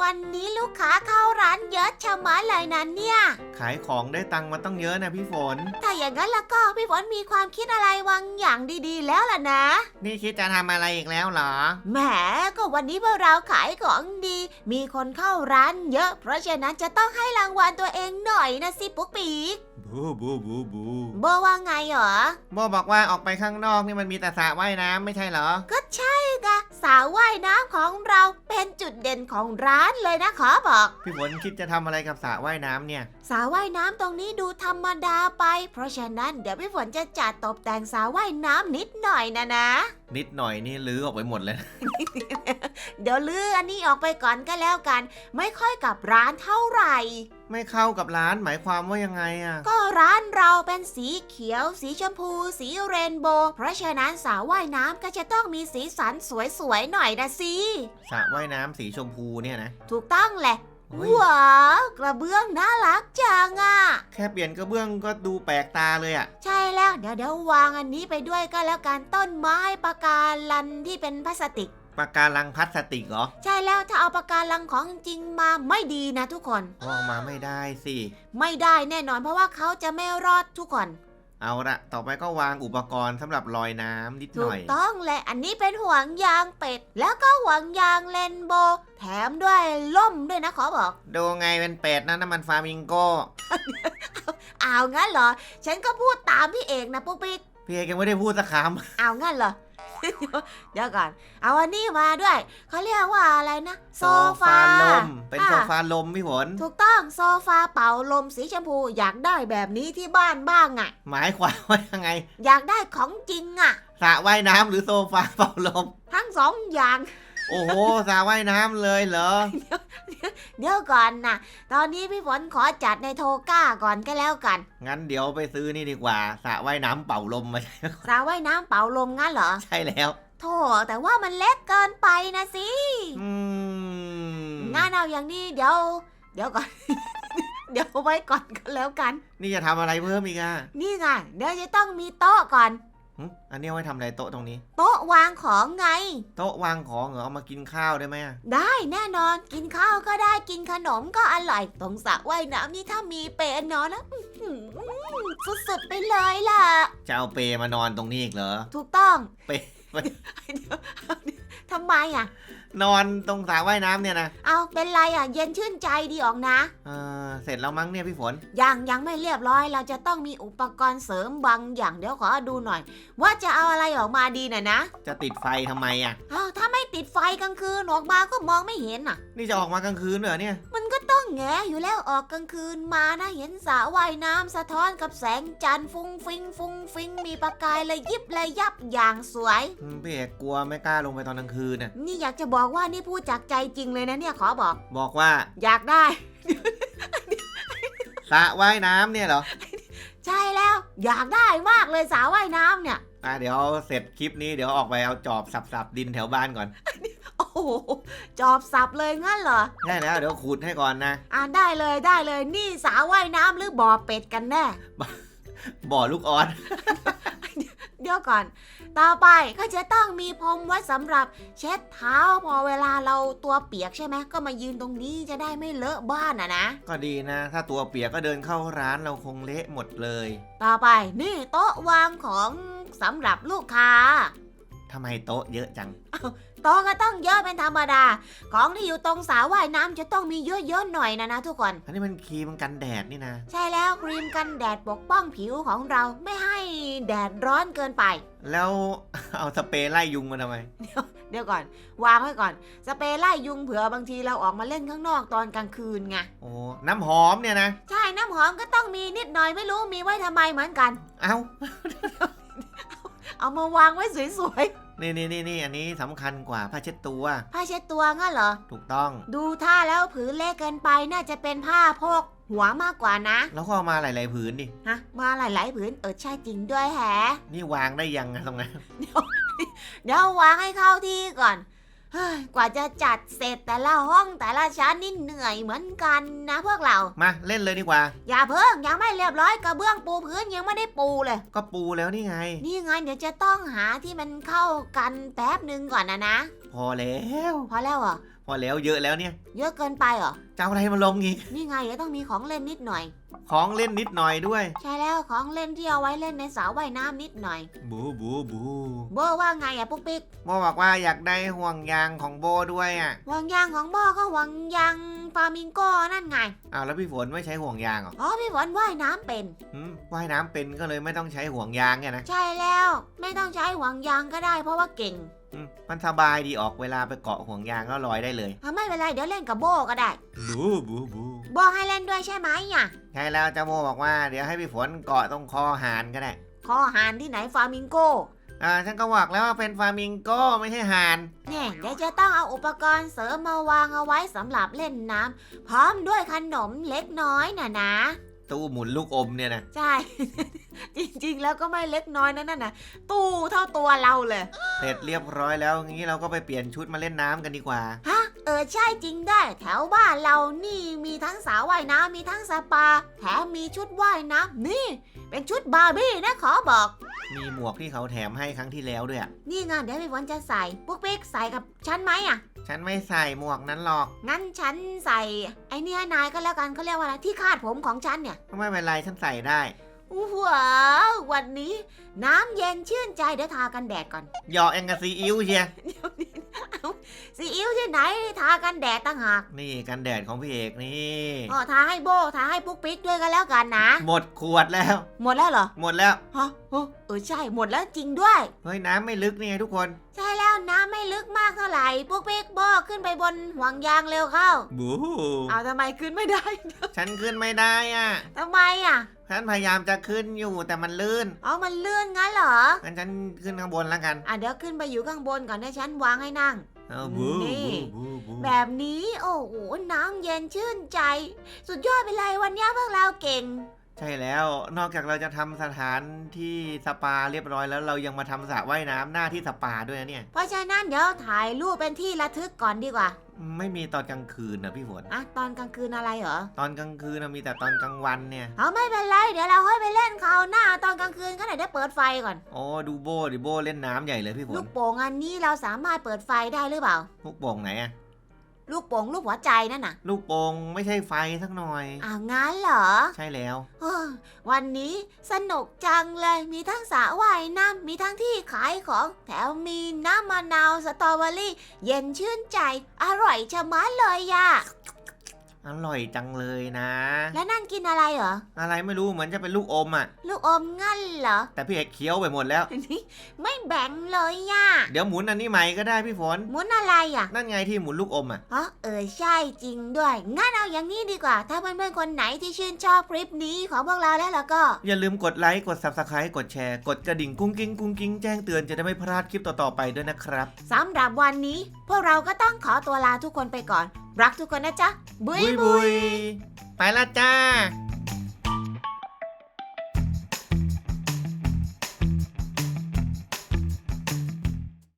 วันนี้ลูกค้าเข้าร้านเยอะชะมัดเลยนะเนี่ย ขายของได้ตังค์มาต้องเยอะนะพี่ฝน ถ้าอย่างนั้นแล้วก็พี่ฝนมีความคิดอะไรวางอย่างดีๆ แล้วล่ะนะ นี่คิดจะทำอะไรอีกแล้วเหรอ แหมก็วันนี้พวกเราขายของดี มีคนเข้าร้านเยอะ เพราะฉะนั้นจะต้องให้รางวัลตัวเองหน่อยนะสิปุ๊กปีกบูบูบูบูโบว่าไงเหรอ โบบอกว่าออกไปข้างนอกนี่มันมีแต่สระว่ายน้ำไม่ใช่เหรอ ก็ใช่ไง สาวว่ายน้ำของเราเป็นจุดเด่นของร้านเลยนะขอบอก พี่ฝนคิดจะทำอะไรกับสระว่ายน้ำเนี่ยสาวว่ายน้ำตรงนี้ดูธรรมดาไป เพราะฉะนั้นเดี๋ยวพี่ฝนจะจัดตกแต่งสาวว่ายน้ำนิดหน่อยนะนะ นิดหน่อยนี่ลื้อออกไปหมดเลยนะเดี๋ยวลื้ออันนี้ออกไปก่อนก็แล้วกัน ไม่ค่อยกับร้านเท่าไหร่ ไม่เข้ากับร้านหมายความว่ายังไงอะก็ร้านเราเป็นสีเขียว สีชมพู สีเรนโบว์เพราะฉะนั้นสาวว่ายน้ำก็จะต้องมีสีสันสวยๆหน่อยนะสิสระว่ายน้ำสีชมพูเนี่ยนะ ถูกต้องแหละเฮ้ย ว้าวกระเบื้องน่ารักจังอะ แค่เปลี่ยนกระเบื้องก็ดูแปลกตาเลยอะใช่แล้วเดี๋ยวเดี๋ยววางอันนี้ไปด้วยก็แล้วกันต้นไม้ปะการันที่เป็นพลาสติกปากการังพลาสติกเหรอ ใช่แล้วถ้าเอาปะการังของจริงมาไม่ดีนะทุกคนออกมาไม่ได้สิ ไม่ได้แน่นอนเพราะว่าเขาจะไม่รอดทุกคน เอาละต่อไปก็วางอุปกรณ์สำหรับลอยน้ำนิดหถูน่กอยต้องแหละอันนี้เป็นห่วงยางเป็ด แล้วก็ห่วงยางเลนโบว์แถมด้วยล่มด้วยนะขอบอก ดูไงเป็นเป็ดนะน้ำมันฟามิงโกอ้าวงั้นเหรอ ฉันก็พูดตามพี่เอกนะปุ๊กปิ๊กพี่เอกยังไม่ได้พูดสักคอ้าวงั้นเหรอ เดี๋ยวก่อน เอาอันนี้มาด้วย เขาเรียกว่าอะไรนะำโซฟาลม เป็นอะโซฟาลมพี่ฝนถูกต้องโซฟาเป่าลมสีชมพูอยากได้แบบนี้ที่บ้านบ้างอะ่ะ หมายความว่ายังไง อยากได้ของจริงอะ่ะสระว่ายน้ำหรือโซฟาเป่าลม ทั้งสองอย่าง โอ้โหสระว่ายน้ำเลยเหรอ เดี๋ยวก่อนนะตอนนี้พี่ฝนขอจัดในโทก้าก่อนก็แล้วกันงั้นเดี๋ยวไปซื้อนี่ดีกว่าสระว่ายน้ำเป่าลมมาใช้สระว่ายน้ำเป่าลมงั้นเหรอ ใช่แล้วโธ่แต่ว่ามันเล็กเกินไปนะสิ อืมงั้นเอาอย่างนี้เดี๋ยว เดี๋ยวก่อน เดี๋ยวไว้ก่อนก็แล้วกัน นี่จะทำอะไรเพิ่มอีกอะนี่ไงเดี๋ยวจะต้องมีโต๊ะก่อน หึอันนี้เอาไว้ทำอะไรโต๊ะตรงนี้ โต๊ะวางของไง โต๊ะวางของเหรอเอามากินข้าวได้ไหมอะได้แน่นอนกินข้าวก็ได้กินขนมก็อร่อยตรงสระว่ายน้ำนี่ถ้ามีเปรย์นอนแล้วอื้อหือสุดๆไปเลยล่ะ จะเอาเปรมานอนตรงนี้อีกเหรอ ถูกต้อง เปรย์ เดี๋ยว ทำไมอะ นอนตรงสระว่ายน้ำเนี่ยนะเอาเป็นไรอะ เย็นชื่นใจดีออกนะ เออเสร็จแล้วมั้งเนี่ยพี่ฝน ยังยังไม่เรียบร้อยเราจะต้องมีอุปกรณ์เสริมบางอย่างเดี๋ยวขอดูหน่อย ว่าจะเอาอะไรออกมาดีน่ะนะจะติดไฟทำไมอะ อ้าวถ้าไม่ติดไฟกลางคืนออกมาก็มองไม่เห็นอะ นี่จะออกมากลางคืนเหรอเนี่ย มันก็ต้อง แงอยู่แล้วออกกลางคืนมานะเห็นสระว่ายน้ำสะท้อนกับแสงจันทร์ฟุ้งฟิงฟุ้งฟิงมีประกายเลยยิบเลยยับอย่างสวย อืมพี่เอกกลัวไม่กล้าลงไปตอนกลางคืนน่ะนี่อยากจะบอกว่านี่พูดจากใจจริงเลยนะเนี่ยขอบอก บอกว่าอยากได้ สระว่ายน้ำเนี่ยเหรอใช่แล้ว อยากได้มากเลยสระว่ายน้ำเนี่ย อะเดี๋ยวเสร็จคลิปนี้เดี๋ยวออกไปเอาจอบสับๆดินแถวบ้านก่อน โอ้โหจอบสับเลยงั้นเหรอใช่แล้วเดี๋ยวขุดให้ก่อนนะ อ่าได้เลยได้เลยนี่สระว่ายน้ำหรือบ่อเป็ดกันแน่ บ่อลูกออสเดี๋ยวก่อน ต่อไปก็จะต้องมีพรมไว้สำหรับเช็ดเท้าพอเวลาเราตัวเปียกใช่ไหมก็มายืนตรงนี้จะได้ไม่เลอะบ้านอะนะ ก็ดีนะ ถ้าตัวเปียกก็เดินเข้าร้านเราคงเละหมดเลย ต่อไปนี่โต๊ะวางของสำหรับลูกค้า ทำไมโต๊ะเยอะจัง โต๊ะก็ต้องเยอะเป็นธรรมดา ของที่อยู่ตรงสาว่ายน้ำจะต้องมีเยอะๆหน่อยนะนะทุกคน อันนี้มันครีมกันแดดนี่นะ ใช่แล้วครีมกันแดดปกป้องผิวของเราไม่ให้แดดร้อนเกินไป แล้ว เอาสเปรย์ไล่ยุงมาทำไม เดี๋ยวก่อน วางไว้ก่อน สเปรย์ไล่ยุงเผื่อบางทีเราออกมาเล่นข้างนอกตอนกลางคืนไง โอ้ น้ำหอมเนี่ยนะ ใช่น้ำหอมก็ต้องมีนิดหน่อยไม่รู้มีไว้ทำไมเหมือนกัน เอ้าเอามาวางไว้สวย นี่นี่นี่นี่อันนี้สำคัญกว่าผ้าเช็ดตัวๆผ้าเช็ดตัวงั้นเหรอ ถูกต้อง ดูท่าแล้วผืนเล็กเกินไปน่าจะเป็นผ้าโพกหัวมากกว่านะ แล้วก็เอามาหลาย ๆ ผืนดิฮะ มาหลายๆผืนเออใช่จริงด้วยแฮะ นี่วางได้ยังไงตรงนั้น เดี๋ยววางให้เข้าที่ก่อนเฮ้ย กว่าจะจัดเสร็จแต่ละห้องแต่ละชั้นนี่เหนื่อยเหมือนกันนะพวกเรา มาเล่นเลยดีกว่า อย่าเพิ่งยังไม่เรียบร้อยกระเบื้องปูพื้นยังไม่ได้ปูเลย ก็ปูแล้วนี่ไง นี่ไงเดี๋ยวจะต้องหาที่มันเข้ากันแป๊บหนึ่งก่อนนะนะ พอแล้ว พอแล้วเหรอ พอแล้วเยอะแล้วเนี่ย เยอะเกินไปเหรอจะเอาอะไรมาลงอีก นี่ไงเดี๋ยวต้องมีของเล่นนิดหน่อย ของเล่นนิดหน่อยด้วย ใช่แล้วของเล่นที่เอาไว้เล่นในสระว่ายน้ำนิดหน่อย บูบูบูโบว่าไงอะปุ๊กปิ๊กโบบอกว่าอยากได้ห่วงยางของโบด้วยอะห่วงยางของโบก็ห่วงยางฟามิงโก้นั่นไงอ้าวแล้วพี่ฝนไม่ใช้ห่วงยางเหรออ๋อพี่ฝนว่ายน้ำเป็น หืมว่ายน้ำเป็นก็เลยไม่ต้องใช้ห่วงยางเนี่ยนะใช่แล้ว ไม่ต้องใช้ห่วงยางก็ได้เพราะว่าเก่งอืมมันสบายดีออกเวลาไปเกาะห่วงยางก็ลอยได้เลย อะไม่เป็นไรเดี๋ยวเล่นกับโบก็ได้ บูบูบู โบให้เล่นด้วยใช่ไหมอะใช่แล้วเจ้าโบบอกว่าเดี๋ยวให้พี่ฝนเกาะตรงคอหานก็ได้คอหานที่ไหนฟามิงโก้อ่าฉันก็บอกแล้วว่าเป็นฟามิงโก้ไม่ใช่หานเนี่ยเดี๋ยวจะต้องเอาอุปกรณ์เสริมมาวางเอาไว้สำหรับเล่นน้ำพร้อมด้วยขนมเล็กน้อยน่ะนะ ตู้หมุนลูกอมเนี่ยนะใช่ จริงๆ แล้วก็ไม่เล็กน้อยนะนั่นน่ะ ตู้เท่าตัวเราเลย เสร็จเรียบร้อยแล้วงี้เราก็ไปเปลี่ยนชุดมาเล่นน้ำกันดีกว่าฮะ เออใช่จริงได้แถวบ้านเรานี่มีทั้งสระว่ายน้ำมีทั้งสปา แถมมีชุดว่ายน้ำนี่ เป็นชุดบาร์บี้นะขอบอก มีหมวกที่เขาแถมให้ครั้งที่แล้วด้วยอะนี่ไงเดี๋ยวพี่วันจะใส่ปุ๊กปิ๊กใส่กับฉันไหมอะ ฉันไม่ใส่หมวกนั้นหรอก งั้นฉันใส่ไอ้นี่ให้นายก็แล้วกันเขาเรียกว่าอะไรที่คาดผมของฉันเนี่ยไม่เป็นไรฉันใส่ได้ ว้าววันนี้ น้ำเย็นชื่นใจเดี๋ยวทากันแดดก่อน หยอกเองกับซีอิ๊วเชียเดี๋ยวนี้เอา ซีอิ๊วที่ไหนทากันแดดต่างหากนี่กันแดดของพี่เอกนี่อ๋อทาให้โบทาให้ปุ๊กปิ๊กด้วยกันแล้วกันนะ หมดขวดแล้ว หมดแล้วเหรอ หมดแล้วฮะเออเออใช่หมดแล้วจริงด้วย เฮ้ยน้ำไม่ลึกนี่ไงทุกคน ใช่แล้วน้ำไม่ลึกมากเท่าไหร่ปุ๊กปิ๊กโบขึ้นไปบนห่วงยางเร็วเข้า บูเอาทำไมขึ้นไม่ได้ ฉันขึ้นไม่ได้อะทำไมอะฉันพยายามจะขึ้นอยู่แต่มันลื่นเอามันเลื่อนงั้นเหรอ งั้นฉันขึ้นข้างบนแล้วกัน อะเดี๋ยวขึ้นไปอยู่ข้างบนก่อนนะฉันวางให้นั่ง เอาบูนี่บูบูบูแบบนี้โอ้โหน้ำเย็นชื่นใจ สุดยอดไปเลยวันนี้พวกเราเก่ง ใช่แล้วนอกจากเราจะทำสถานที่สปาเรียบร้อยแล้วเรายังมาทำสระว่ายน้ำหน้าที่สปาด้วยนะเนี่ย เพราะฉะนั้นเดี๋ยวถ่ายรูปเป็นที่ระทึกก่อนดีกว่าไม่มีตอนกลางคืนนะพี่ฝนอะตอนกลางคืนอะไรเหรอตอนกลางคืนนะมีแต่ตอนกลางวันเนี่ย เอาไม่เป็นไรเดี๋ยวเราค่อยไปเล่นคราวหน้าตอนกลางคืนก็ไหนได้เปิดไฟก่อน โอ้ดูโบดิโบเล่นน้ำใหญ่เลยพี่ฝลูนกโป่งอันนี้เราสามารถเปิดไฟได้หรือเปล่า ลูกโป่งไหนอะ ลูกโป่งลูกหัวใจนั่นน่ะลูกโป่งไม่ใช่ไฟสักหน่อย อ้าวงั้นเหรอใช่แล้วเฮ้อวันนี้สนุกจังเลย มีทั้งสระว่ายน้ำมีทั้งที่ขายของแถมมีน้ำมะนาวสตรอเบอรี่ เย็นชื่นใจ อร่อยชะมัดเลยอะ อร่อยจังเลยนะ แล้วนั่นกินอะไรเหรอ อะไรไม่รู้เหมือนจะเป็นลูกอมอะ ลูกอมงั้นเหรอ แต่พี่เอกเคี้ยวไปหมดแล้วนี่ไม่แบ่งเลยอะเดี๋ยวหมุนอันนี้ใหม่ก็ได้พี่ฝน หมุนอะไรอะนั่นไงที่หมุนลูกอมอะ อ๋อเออใช่จริงด้วย งั้นเอาอย่างนี้ดีกว่า ถ้าเพื่อนๆคนไหนที่ชื่นชอบคลิปนี้ของพวกเราแล้วล่ะก็ อย่าลืมกดไลค์กด subscribe กดแชร์กดกระดิ่งกุ้งกิ้งกุ้งกิ้งแจ้งเตือนจะได้ไม่พลาดคลิปต่อๆไปด้วยนะครับสำหรับวันนี้ พวกเราก็ต้องขอตัวลาทุกคนไปก่อน รักทุกคนนะจ๊ะ บุยบุบุยยไปละจ้า